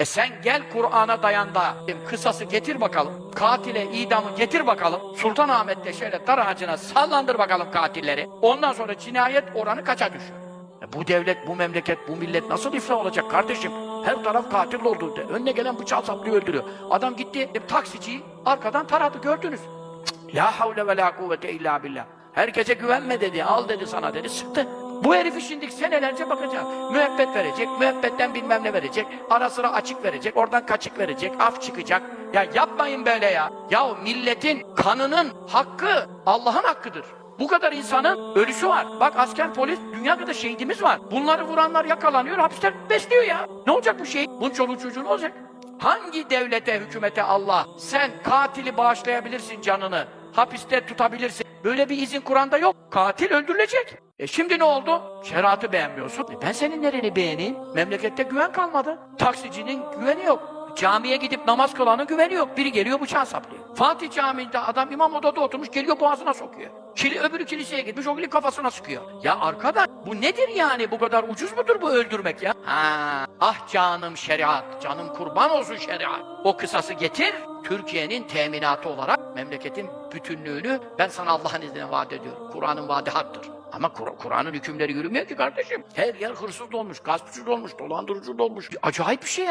E sen gel Kur'an'a dayan da kısası getir bakalım. Katile idamı getir bakalım. Sultanahmet'te şöyle dar ağacına sallandır bakalım katilleri. Ondan sonra cinayet oranı kaça düşüyor? E bu devlet, bu memleket, bu millet nasıl iflah olacak kardeşim? Her taraf katil oldu. De. Önüne gelen bıçağı saplıyor öldürüyor. Adam gitti e, taksiciyi arkadan taradı gördünüz. Cık, La havle ve la kuvvete illa billah. Herkese güvenme dedi, al dedi sana dedi, sıktı. Bu herifi şimdi senelerce bakacak. Müebbet verecek, müebbetten bilmem ne verecek. Ara sıra açık verecek, oradan kaçık verecek, af çıkacak. Ya yapmayın böyle ya. Ya milletin kanının hakkı Allah'ın hakkıdır. Bu kadar insanın ölüsü var. Bak asker, polis, dünya kadar şehidimiz var. Bunları vuranlar yakalanıyor, hapisten besliyor ya. Ne olacak bu şey? Bunun çoluğu çocuğu ne olacak? Hangi devlete, hükümete Allah sen katili bağışlayabilirsin canını, hapiste tutabilirsin. Böyle bir izin Kur'an'da yok. Katil öldürülecek. E şimdi ne oldu? Şeriatı beğenmiyorsun. E ben senin nereni beğeneyim? Memlekette güven kalmadı. Taksicinin güveni yok. Camiye gidip namaz kılanın güveni yok. Biri geliyor bıçağı saplıyor. Fatih Camii'nde adam imam odada oturmuş geliyor boğazına sokuyor. Kili, öbürü kiliseye gitmiş o kafasına sıkıyor. Ya arkadaş bu nedir yani? Bu kadar ucuz mudur bu öldürmek ya? Ha, ah canım şeriat, canım kurban olsun şeriat. O kısası getir, Türkiye'nin teminatı olarak memleketin bütünlüğünü ben sana Allah'ın izniyle vaat ediyorum. Kur'an'ın vaadi haktır. Ama Kur- Kur'an'ın hükümleri yürümüyor ki kardeşim. Her yer hırsız dolmuş, gaspçı dolmuş, dolandırıcı dolmuş. Acayip bir şey ya.